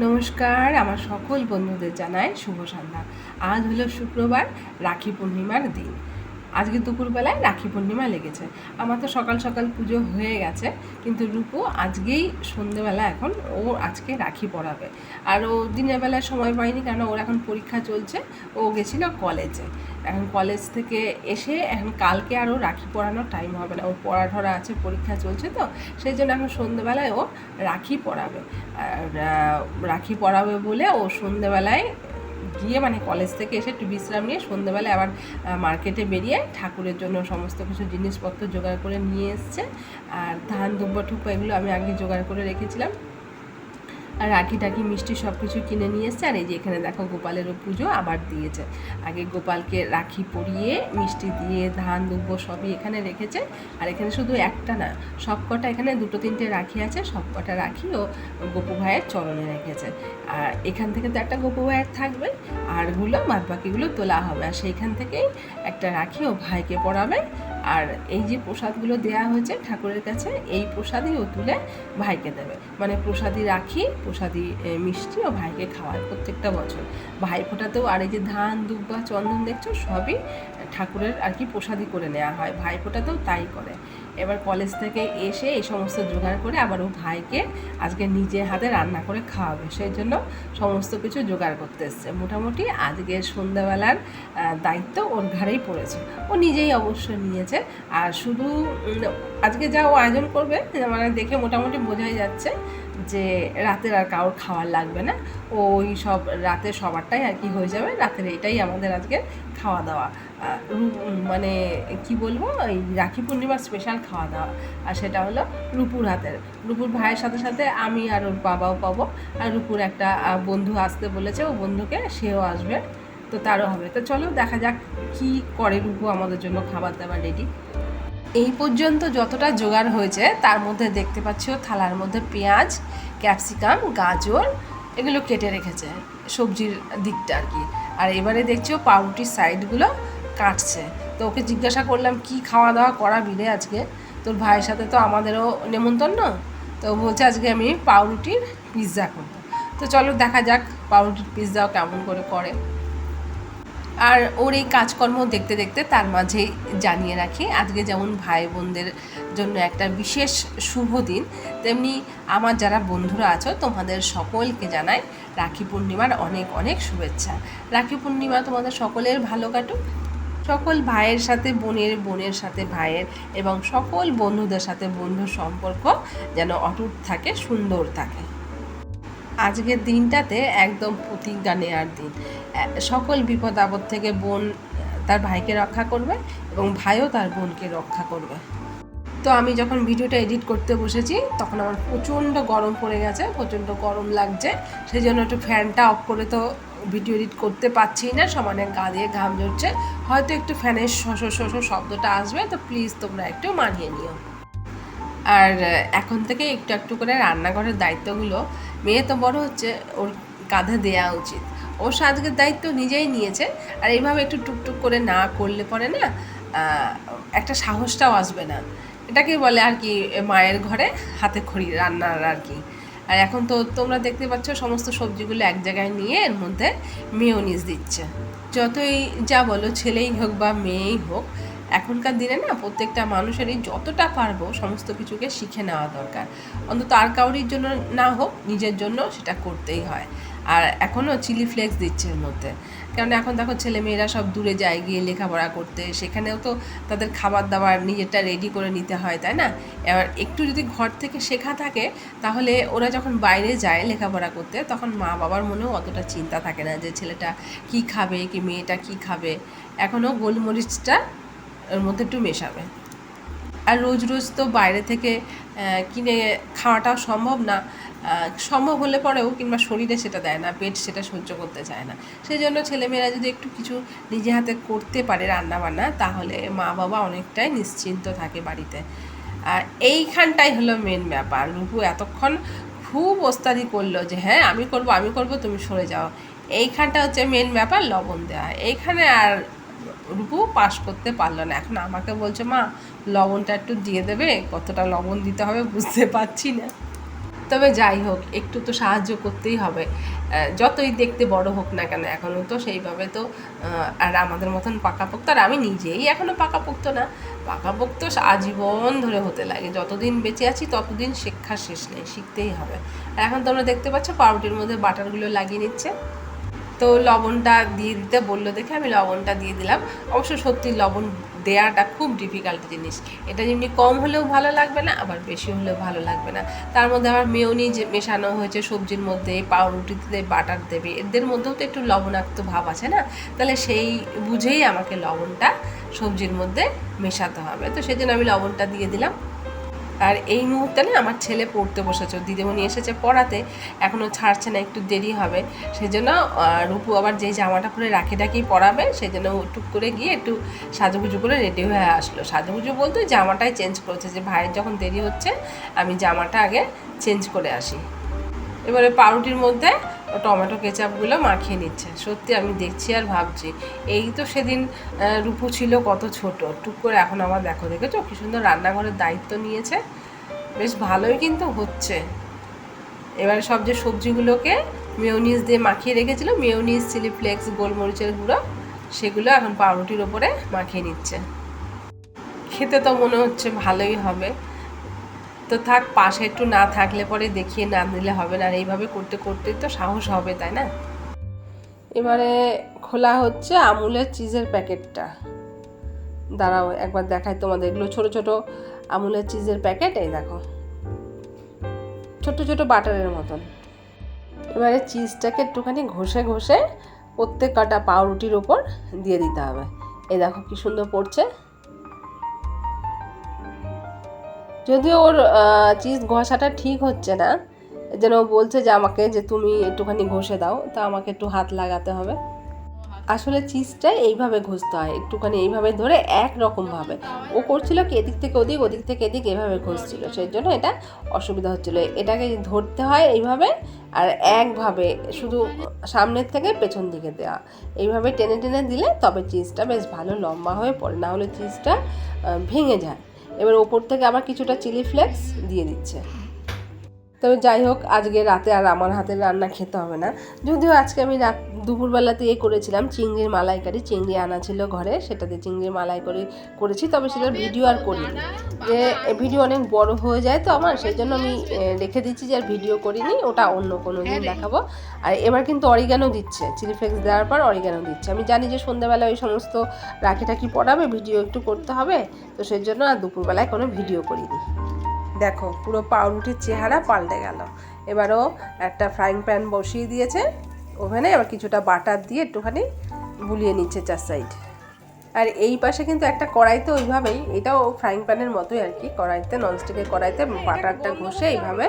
নমস্কার আমার সকল বন্ধুদের জানাই শুভ সন্ধ্যা। আজ হলো শুক্রবার রাখি পূর্ণিমার দিন। আজকে দুপুরবেলায় রাখি পূর্ণিমা লেগেছে। আমার তো সকাল সকাল পুজো হয়ে গেছে, কিন্তু রূপু আজকেই সন্ধেবেলা এখন ও আজকে রাখি পড়াবে আর ও দিনের বেলায় সময় পায়নি কেন ওর এখন পরীক্ষা চলছে, ও গেছিল কলেজে। এখন কলেজ থেকে এসে এখন কালকে আরও রাখি পড়ানোর টাইম হবে না। ওর পড়া ধরা আছে, পরীক্ষা চলছে তো, সেই জন্য এখন সন্ধেবেলায় ও রাখি পড়াবে আর রাখি পরাবে বলে ও সন্ধেবেলায় গিয়ে মানে কলেজ থেকে এসে একটু বিশ্রাম নিয়ে সন্ধ্যেবেলায় আবার মার্কেটে বেরিয়ে ঠাকুরের জন্য সমস্ত কিছু জিনিসপত্র জোগাড় করে নিয়ে এসছে। আর ধান, দুব্বা টুব্বা এগুলো আমি আগে জোগাড় করে রেখেছিলাম। আর রাখি টাকি, মিষ্টি সব কিছু কিনে নিয়ে এসছে। আর এই যে এখানে দেখো গোপালেরও পুজো আবার দিয়েছে। আগে গোপালকে রাখি পরিয়ে, মিষ্টি দিয়ে, ধান, দুব্ব সবই এখানে রেখেছে। আর এখানে শুধু একটা না সব কটা এখানে দুটো তিনটে রাখি আছে। সব কটা রাখি ও গোপু ভাইয়ের চরণে রেখেছে। আর এখান থেকে তো একটা গোপু ভাইয়ের থাকবে আরগুলো বাদ বাকিগুলো তোলা হবে। আর সেইখান থেকেই একটা রাখি ও ভাইকে পরাবে আর এই যে প্রসাদগুলো দেয়া হয়েছে ঠাকুরের কাছে, এই প্রসাদই ও তুলে ভাইকে দেবে। মানে প্রসাদী রাখি প্রসাদী মিষ্টি ও ভাইকে খাওয়ায় প্রত্যেকটা বছর। ভাই ফোটাতেও আর এই যে ধান দুব্বা চন্দন দেখছ, সবই ঠাকুরের আর কি প্রসাদি করে নেওয়া হয়। ভাই ফোটাতেও তাই করে। এবার কলেজ থেকে এসে এই সমস্ত জোগাড় করে আবার ও ভাইকে আজকে নিজে হাতে রান্না করে খাওয়াবে। সেই জন্য সমস্ত কিছু জোগাড় করতে এসছে। মোটামুটি আজকে সন্ধ্যাবেলার দায়িত্ব ওর ঘাড়েই পড়েছে। ও নিজেই অবশ্য নিয়েছে। আর শুধু আজকে যা ও আয়োজন করবে মানে দেখে মোটামুটি বোঝাই যাচ্ছে যে রাতের আর কারোর খাওয়ার লাগবে না। ওই সব রাতে সবারটাই আর কি হয়ে যাবে। রাতের এটাই আমাদের আজকে খাওয়া দাওয়া মানে কি বলব? এই রাখি পূর্ণিমার স্পেশাল খাওয়া দাওয়া আর সেটা হলো রূপুর হাতের। রূপুর ভাইয়ের সাথে সাথে আমি আর ওর বাবাও পাবো। আর রূপুর একটা বন্ধু আসতে বলেছে। ও বন্ধুকে, সেও আসবে। তো তারও হবে। তো চলো দেখা যাক কি করে রূপু আমাদের জন্য খাবার দাবার রেডি এই পর্যন্ত যতটা জোগাড় হয়েছে, তার মধ্যে দেখতে পাচ্ছ থালার মধ্যে পেঁয়াজ, ক্যাপসিকাম, গাজর, এগুলো কেটে রেখেছে সবজির দিকটা আর কি। আর এবারে দেখছ পাউরুটির সাইডগুলো কাটছে। তো ওকে জিজ্ঞাসা করলাম, কি খাওয়া দাওয়া করা বিলে আজকে? তোর ভাইয়ের সাথে তো আমাদেরও নেমন্তন্ন। তো বলছে, আজকে আমি পাউরুটির পিৎজা করব। তো চলো দেখা যাক পাউরুটির পিৎজাও কেমন করে করে। আর ওর এই কাজকর্ম দেখতে দেখতে তার মাঝে জানিয়ে রাখি, আজকে যেমন ভাই বোনদের জন্য একটা বিশেষ শুভ দিন, তেমনি আমার যারা বন্ধুরা আছো, তোমাদের সকলকে জানাই রাখি পূর্ণিমার অনেক অনেক শুভেচ্ছা। রাখি পূর্ণিমা তোমাদের সকলের ভালো কাটুক। সকল ভাইয়ের সাথে, বোনের বোনের সাথে ভাইয়ের এবং সকল বন্ধুদের সাথে বন্ধুর সম্পর্ক যেন অটুট থাকে, সুন্দর থাকে। আজকের দিনটাতে একদম প্রতিজ্ঞা নেওয়ার দিন। সকল বিপদ আপদ থেকে বোন তার ভাইকে রক্ষা করবে এবং ভাইও তার বোনকে রক্ষা করবে। তো আমি যখন ভিডিওটা এডিট করতে বসেছি, তখন আমার প্রচণ্ড গরম পড়ে গেছে, প্রচণ্ড গরম লাগছে। সেই জন্য একটু ফ্যানটা অফ করে তো ভিডিও এডিট করতে পারছি না, সমানে গা দিয়ে ঘাম ঝরছে। হয়তো একটু ফ্যানের শশ শশ শব্দটা আসবে, তো প্লিজ তোমরা একটু মানিয়ে নিও। আর এখন থেকে একটু একটু করে রান্নাঘরের দায়িত্বগুলো মেয়ে তো বড় হচ্ছে, ওর কাঁধে দেওয়া উচিত। ও আজকের দায়িত্ব নিজেই নিয়েছে, আর এইভাবে একটু টুকটুক করে না করলে পরে না একটা সাহসটাও আসবে না। এটাকেই বলে আর কি, মায়ের ঘরে হাতে খড়ি রান্নার আর কি। আর এখন তো তোমরা দেখতে পাচ্ছ, সমস্ত সবজিগুলো এক জায়গায় নিয়ে এর মধ্যে মেয়োনিজ দিচ্ছে। যতই যা বলো ছেলেই হোক বা মেয়েই হোক এখনকার দিনে না প্রত্যেকটা মানুষেরই যতটা পারব সমস্ত কিছুকে শিখে নেওয়া দরকার। অন্তত আর কাউরির জন্য না হোক, নিজের জন্য সেটা করতেই হয়। আর এখনও চিলি ফ্লেক্স দিচ্ছে এর মধ্যে। কারণ এখন দেখো ছেলে মেয়েরা সব দূরে যায় গিয়ে লেখাপড়া করতে, সেখানেও তো তাদের খাবার দাবার নিজেরটা রেডি করে নিতে হয়, তাই না? এবার একটু যদি ঘর থেকে শেখা থাকে, তাহলে ওরা যখন বাইরে যায় লেখাপড়া করতে, তখন মা বাবার মনেও অতটা চিন্তা থাকে না যে ছেলেটা কি খাবে, কি মেয়েটা কি খাবে। এখনও গোলমরিচটা এর মধ্যে একটু মেশাবে। আর রোজ রোজ তো বাইরে থেকে কিনে খাওয়াটাও সম্ভব না। সম্ভব হলে পরেও কিংবা শরীরে সেটা দেয় না, পেট সেটা সহ্য করতে চায় না। সেই জন্য ছেলেমেয়েরা যদি একটু কিছু নিজে হাতে করতে পারে রান্না বান্না তাহলে মা বাবা অনেকটাই নিশ্চিন্ত থাকে বাড়িতে। আর এইখানটাই হলো মেন ব্যাপার। রূপু এতক্ষণ খুব ওস্তাদি করল যে হ্যাঁ আমি করব আমি করব, তুমি সরে যাও। এইখানটা হচ্ছে মেন ব্যাপার, লবণ দেওয়া এইখানে আর রূপু পাস করতে পারল না। এখন আমাকে বলছে, মা, লবণটা একটু দিয়ে দেবে, কতটা লবণ দিতে হবে বুঝতে পারছি না। তবে যাই হোক, একটু তো সাহায্য করতেই হবে। যতই দেখতে বড় হোক না কেন, এখনও তো সেইভাবে তো আর আমাদের মতন পাকাপোক্ত, আর আমি নিজেই এখনও পাকাপোক্ত না। পাকাপোক্ত আজীবন ধরে হতে লাগে। যতদিন বেঁচে আছি, ততদিন শিক্ষার শেষ নেই, শিখতেই হবে। আর এখন তোমরা দেখতে পাচ্ছ, পাউরুটির মধ্যে বাটারগুলো লাগিয়ে নিচ্ছে। তো লবণটা দিয়ে দিতে বলল দেখে আমি লবণটা দিয়ে দিলাম। অবশ্য সত্যি লবণ দেওয়াটা খুব ডিফিকাল্ট জিনিস। এটা যেমনি কম হলেও ভালো লাগবে না, আবার বেশি হলেও ভালো লাগবে না। তার মধ্যে আবার মেয়নি যে মেশানো হয়েছে সবজির মধ্যে পাউরুটিতে বাটার দেবে, এদের মধ্যেও তো একটু লবণাক্ত ভাব আছে না? তাহলে সেই বুঝেই আমাকে লবণটা সবজির মধ্যে মেশাতে হবে। তো সেই জন্য আমি লবণটা দিয়ে দিলাম। আর এই মুহূর্তে না আমার ছেলে পড়তে বসেছে দিদিমণি এসেছে পড়াতে এখনও ছাড়ছে না একটু দেরি হবে। সেজন্য আহ, রূপু আবার যেই জামাটা পরে রাখি ডাকি পরাবে সেই জন্য টুক করে গিয়ে একটু সাজুগুজু করে রেডি হয়ে আসলো। সাজুগুজু বলতে জামাটাই চেঞ্জ করেছে যে ভাইয়ের যখন দেরি হচ্ছে আমি জামাটা আগে চেঞ্জ করে আসি। এবারে পাউরুটির মধ্যে টমেটো কেচাপগুলো মাখিয়ে নিচ্ছে। সত্যি আমি দেখছি আর ভাবছি। এই তো সেদিন রূপু ছিল কত ছোট। টুক করে এখন আমার দেখো, দেখেছ? কি সুন্দর রান্নাঘরের দায়িত্ব নিয়েছে। বেশ ভালোই কিন্তু হচ্ছে। এবারে সব যে সবজিগুলোকে মেয়োনিজ দিয়ে মাখিয়ে রেখেছিল মেয়োনিজ চিলি ফ্লেক্স গোলমরিচের গুঁড়ো, সেগুলো এখন পাউরুটির ওপরে মাখিয়ে নিচ্ছে। খেতে তো মনে হচ্ছে ভালোই হবে। তো থাক, পাশে একটু না থাকলে পরে দেখিয়ে না দিলে হবে না। আর এইভাবে করতে করতে তো সাহস হবে, তাই না? এবারে খোলা হচ্ছে আমুলের চিজের প্যাকেটটা। দাঁড়াও, একবার দেখাই তোমাদের। এগুলো ছোট ছোট আমুলের চিজের প্যাকেট, এই দেখো। ছোট ছোট বাটারের মতন। এবারে চিজটাকে একটুখানি ঘষে ঘষে প্রত্যেক কটা পাউরুটির ওপর দিয়ে দিতে হবে। এই দেখো কি সুন্দর পড়ছে। যদিও ওর চিজ ঘষাটা ঠিক হচ্ছে না, যেন বলছে যে আমাকে যে তুমি একটুখানি ঘষে দাও, তা আমাকে একটু হাত লাগাতে হবে। আসলে চিজটা এইভাবে ঘষতে হয়, একটুখানি এইভাবে ধরে এক রকমভাবে ও করছিল কি, এদিক থেকে ওদিক ওদিক থেকে এদিক, এভাবে ঘষছিল। সেই জন্য এটা অসুবিধা হচ্ছিল। এটাকে ধরতে হয় এইভাবে আর একভাবে শুধু সামনের থেকে পেছন দিকে দেওয়া। এইভাবে টেনে টেনে দিলে তবে চিজটা বেশ ভালো লম্বা হয়ে পড়ে, না হলে চিজটা ভেঙে যায়। এবার ওপর থেকে আবার কিছুটা চিলি ফ্লেক্স দিয়ে দিচ্ছে। তবে যাই হোক আজকে রাতে আর আমার হাতের রান্না খেতে হবে না। যদিও আজকে আমি রাত দুপুরবেলাতে এ করেছিলাম চিংড়ির মালাইকারি চিংড়ি আনা ছিল ঘরে সেটাতে চিংড়ির মালাই করে করেছি তবে সেটার ভিডিও আর করিনি। যে ভিডিও অনেক বড় হয়ে যায় তো আমার সেই জন্য আমি রেখে দিচ্ছি যে আর ভিডিও করিনি ওটা অন্য কোনো দিন দেখাবো। আর এবার কিন্তু অরিগানো দিচ্ছে চিলি ফ্লেক্স দেওয়ার পর অরিগানো দিচ্ছে। আমি জানি যে সন্ধ্যাবেলা ওই সমস্ত রাখি টাকি পড়াবে ভিডিও একটু করতে হবে তো সেই জন্য আর দুপুরবেলায় কোনো ভিডিও করিনি। দেখো পুরো পাউরুটির চেহারা পাল্টে গেল। এবারও একটা ফ্রাইং প্যান বসিয়ে দিয়েছে। ওভেনে এবার কিছুটা বাটার দিয়ে একটুখানি বুলিয়ে নিচ্ছে চার সাইড আর এই পাশে কিন্তু একটা কড়াইতে ওইভাবেই এটাও ফ্রাইং প্যানের মতোই আর কি কড়াইতে ননস্টিকের কড়াইতে বাটারটা ঘষে এইভাবে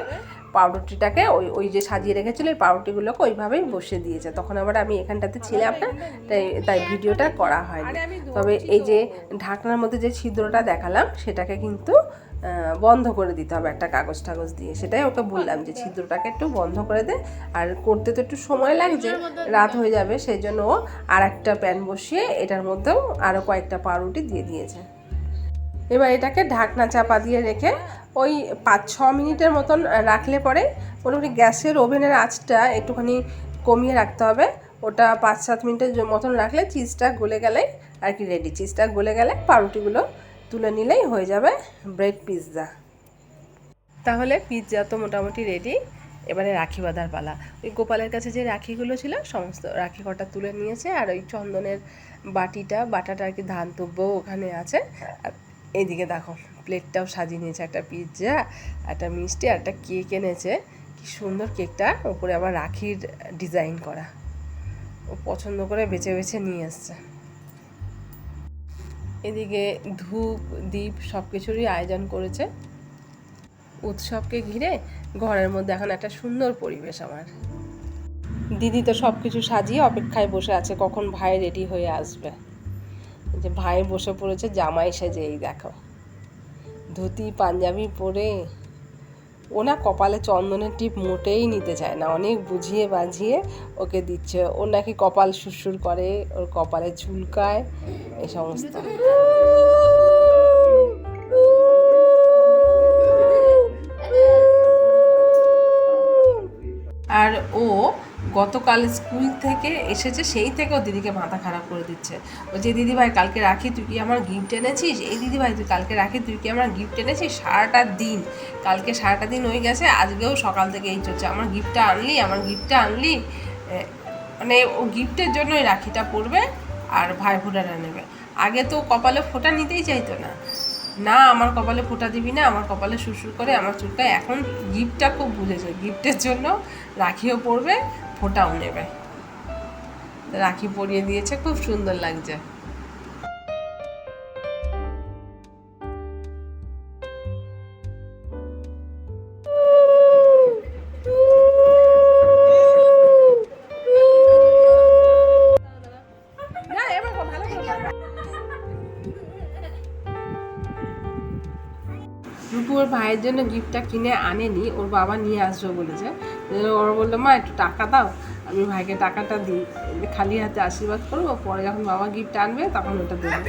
পাউরুটিটাকে ওই ওই যে সাজিয়ে রেখেছিল এই পাউরুটিগুলোকে ওইভাবেই বসিয়ে দিয়েছে। তখন আবার আমি এখানটাতে ছিলাম না তাই তাই ভিডিওটা করা হয়নি। তবে এই যে ঢাকনার মধ্যে যে ছিদ্রটা দেখালাম সেটাকে কিন্তু বন্ধ করে দিতে হবে একটা কাগজ টাগজ দিয়ে। সেটাই ওকে বললাম যে, ছিদ্রটাকে একটু বন্ধ করে দে। আর করতে তো একটু সময় লাগছে রাত হয়ে যাবে সেই জন্য ও আর একটা প্যান বসিয়ে এটার মধ্যেও আরও কয়েকটা পাউরুটি দিয়ে দিয়েছে। এবার এটাকে ঢাকনা চাপা দিয়ে রেখে ওই পাঁচ, ছ মিনিটের মতন রাখলে পরে মোটামুটি গ্যাসের ওভেনের আঁচটা একটুখানি কমিয়ে রাখতে হবে। ওটা পাঁচ, সাত মিনিটের মতন রাখলে চিজটা গলে গেলেই আর কি রেডি চিজটা গলে গেলে পাউরুটিগুলো তুলে নিলেই হয়ে যাবে ব্রেড পিৎজা। তাহলে পিৎজা তো মোটামুটি রেডি এবারে রাখি বাঁধার পালা। ওই গোপালের কাছে যে রাখিগুলো ছিল, সমস্ত রাখি কটা তুলে নিয়েছে। আর ওই চন্দনের বাটিটা, বাটাটা আর কি ধান তুব্বও ওখানে আছে। আর এইদিকে দেখো, প্লেটটাও সাজিয়ে নিয়েছে একটা পিৎজা, একটা মিষ্টি, আর একটা কেক এনেছে। কি সুন্দর কেকটা। ওপরে আবার রাখির ডিজাইন করা। ও পছন্দ করে বেছে বেছে নিয়ে এসছে। এদিকে ধূপ দ্বীপ সব কিছুরই আয়োজন করেছে। উৎসবকে ঘিরে ঘরের মধ্যে এখন একটা সুন্দর পরিবেশ আমার। দিদি তো সব কিছু সাজিয়ে অপেক্ষায় বসে আছে, কখন ভাই রেডি হয়ে আসবে? যে ভাই বসে পড়েছে, জামাই সেজে এই দেখো। ধুতি, পাঞ্জাবি পরে ও না কপালে চন্দনের টিপ মোটেই নিতে চায় না। অনেক বুঝিয়ে বাঝিয়ে ওকে দিচ্ছে। ও নাকি কপাল সুরসুর করে, ওর কপালে চুলকায় এই সমস্ত। আর ও গতকাল স্কুল থেকে এসেছে, সেই থেকে ও দিদিকে মাথা খারাপ করে দিচ্ছে। ও যে দিদি ভাই কালকে রাখি, তুই কি আমার গিফট এনেছিস? এই দিদি ভাই তুই কালকে রাখি, তুই কি আমার গিফট এনেছিস? সারাটা দিন, কালকে সারাটা দিন হয়ে গেছে, আজকেও সকাল থেকে এই চলছে। আমার গিফটটা আনলি, আমার গিফটটা আনলি মানে ও গিফটের জন্যই রাখিটা পরবে আর ভাই ফোঁটাটা নেবে। আগে তো কপালে ফোঁটা নিতেই চাইতো না। না, আমার কপালে ফোটা দিবি না, আমার কপালে সুরসুর করে, আমার চুলটা এখন গিফটটা খুব বুঝেছে গিফটের জন্য রাখিও পরবে ফোঁটাও নেবে। রাখি পরিয়ে দিয়েছে, খুব সুন্দর লাগছে। রূপু ওর ভাইয়ের জন্য গিফটটা কিনে আনেনি, ওর বাবা নিয়ে আসবে বলেছে। ওর বলল, মা, একটু টাকা দাও। আমি ভাইকে টাকাটা দিই খালি হাতে আশীর্বাদ করব, পরে যখন বাবা গিফট আনবে তখন ওটা দেবো।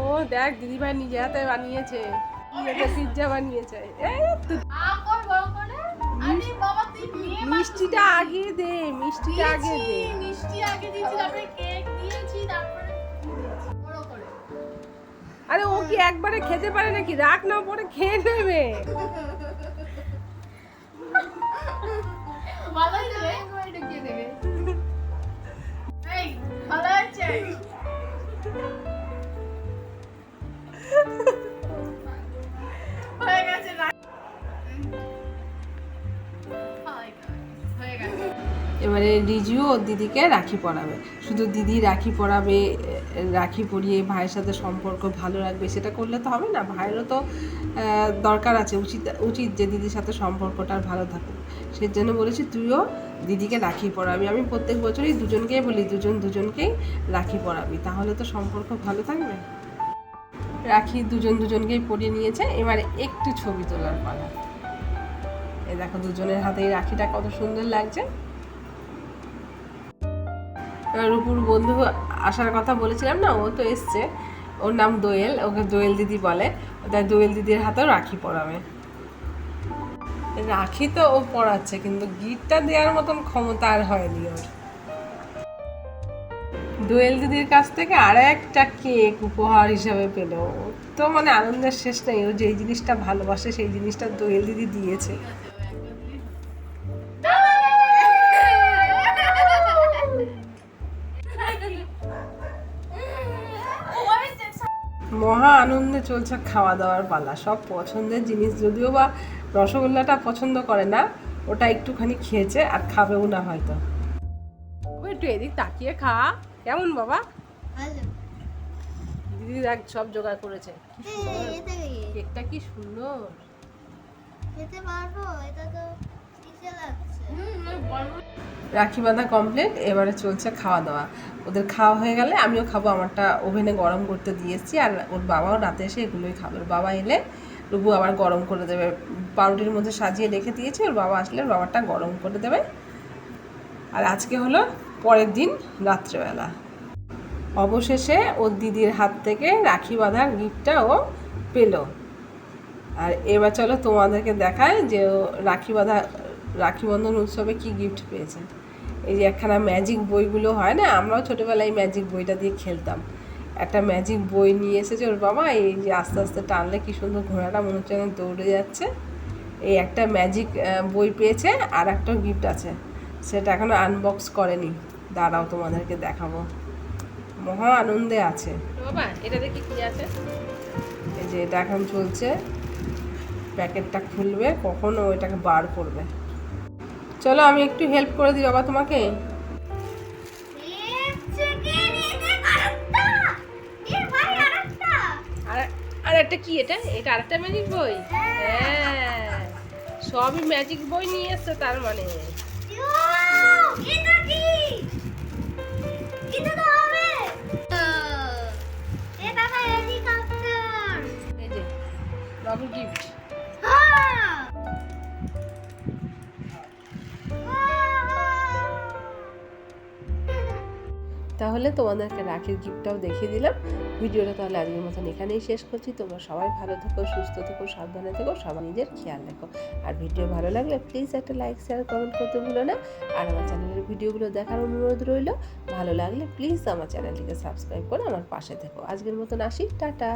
ও দেখ, দিদিভাই নিজে হাতে বানিয়েছে। পিৎজা বানিয়েছে। মিষ্টিটা আগে দে মিষ্টিটা আগে দে। মিষ্টি আগে দিয়েছি তারপরে কেক দিয়েছি তারপরে আরে ও কি একবারে খেতে পারে নাকি? রাখ না পরে খেয়ে নেবে। ভালো হয়েছে এই ভালো হয়েছে। এবারে রিজু ও দিদিকে রাখি পরাবে। শুধু দিদি রাখি পরাবে এ, রাখি পরিয়ে ভাইয়ের সাথে সম্পর্ক ভালো রাখবে সেটা করলে তো হবে না। ভাইয়েরও তো দরকার আছে। উচিত উচিত যে দিদির সাথে সম্পর্কটা ভালো থাকুক। সেই জন্য বলেছি তুইও দিদিকে রাখি পরাবি। আমি প্রত্যেক বছরই দুজনকেই বলি দুজন দুজনকেই রাখি পরাবি। তাহলে তো সম্পর্ক ভালো থাকবে। রাখি দুজন দুজনকেই পরিয়ে নিয়েছে। এবারে একটু ছবি তোলার পালা। এই দেখো দুজনের হাতে এই রাখিটা কত সুন্দর লাগছে। রূপুর বন্ধু আসার কথা বলেছিলাম না, ও তো এসছে। ওর নাম দোয়েল, ওকে দোয়েল দিদি বলে। তাই দোয়েল দিদির হাতেও রাখি পরাবে। রাখি তো ও পড়াচ্ছে কিন্তু গিটটা দেওয়ার মতন ক্ষমতা আর হয়নি ওর। দোয়েল দিদির কাছ থেকে আর একটা কেক উপহার হিসাবে পেল। তো মানে আনন্দের শেষ নেই, ও যেই জিনিসটা ভালোবাসে সেই জিনিসটা দোয়েল দিদি দিয়েছে। মহা আনন্দে চলছে খাওয়া দাওয়ার পালা। সব পছন্দের জিনিস যদিও বা রসগোল্লাটা পছন্দ করে না ওটা একটুখানি খেয়েছে আর খাবেও না হয়তো। একটু এদিক তাকিয়ে খা। কেমন বাবা? দিদি দেখ সব জোগাড় করেছে। কি? কেকটা কি সুন্দর। খেতে পারব? এটা তো লাগছে রাখি বাঁধা কমপ্লিট এবারে চলছে খাওয়া দাওয়া ওদের খাওয়া হয়ে গেলে আমিও খাব, আমারটা ওভেনে গরম করতে দিয়েছি আর ওর বাবাও রাতে এসে এগুলোই খাবে। ওর বাবা এলে রুবু আবার গরম করে দেবে। পাউরুটির মধ্যে সাজিয়ে রেখে দিয়েছি, ওর বাবা আসলে বাবারটা গরম করে দেবে। আর আজকে হলো পরের দিন রাত্রেবেলা। অবশেষে ওর দিদির হাত থেকে রাখি বাঁধার গিফটটা ও পেল। আর এবার চলো তোমাদেরকে দেখায় যে রাখি বাঁধা রাখি বন্ধন উৎসবে কি গিফট পেয়েছে এই যে একখানা ম্যাজিক বইগুলো হয় না আমরাও ছোটোবেলায় ম্যাজিক বইটা দিয়ে খেলতাম। একটা ম্যাজিক বই নিয়ে এসেছে ওর বাবা এই যে আস্তে আস্তে টানলে কি সুন্দর ঘোড়াটা মনে হচ্ছে দৌড়ে যাচ্ছে। এই একটা ম্যাজিক বই পেয়েছে আর একটা গিফট আছে। সেটা এখনও আনবক্স করেনি। দাঁড়াও তোমাদেরকে দেখাবো। মহা আনন্দে আছে। বাবা কি আছে? এই যে এটা এখন চলছে। প্যাকেটটা খুলবে কখন ও এটাকে বার করবে। চলো, আমি একটু হেল্প করে দিই বাবা তোমাকে। আর একটা কি এটা? এটা আরেকটা ম্যাজিক বই? হ্যাঁ। সবই ম্যাজিক বই নিয়ে এসছে তার মানে। এই গিফট তাহলে তোমাদেরকে রাখির গিফটটাও দেখিয়ে দিলাম। ভিডিওটা তাহলে আজকের মতন এখানেই শেষ করছি। তোমরা সবাই ভালো থেকো, সুস্থ থেকো, সাবধানে থেকো সবাই নিজের খেয়াল রাখো। আর ভিডিও ভালো লাগলে প্লিজ একটা লাইক শেয়ার কমেন্ট করতে ভুলো না। আর আমার চ্যানেলের ভিডিওগুলো দেখার অনুরোধ রইল। ভালো লাগলে প্লিজ আমার চ্যানেলটিকে সাবস্ক্রাইব করে আমার পাশে থেকো। আজকের মতন আসি। টাটা!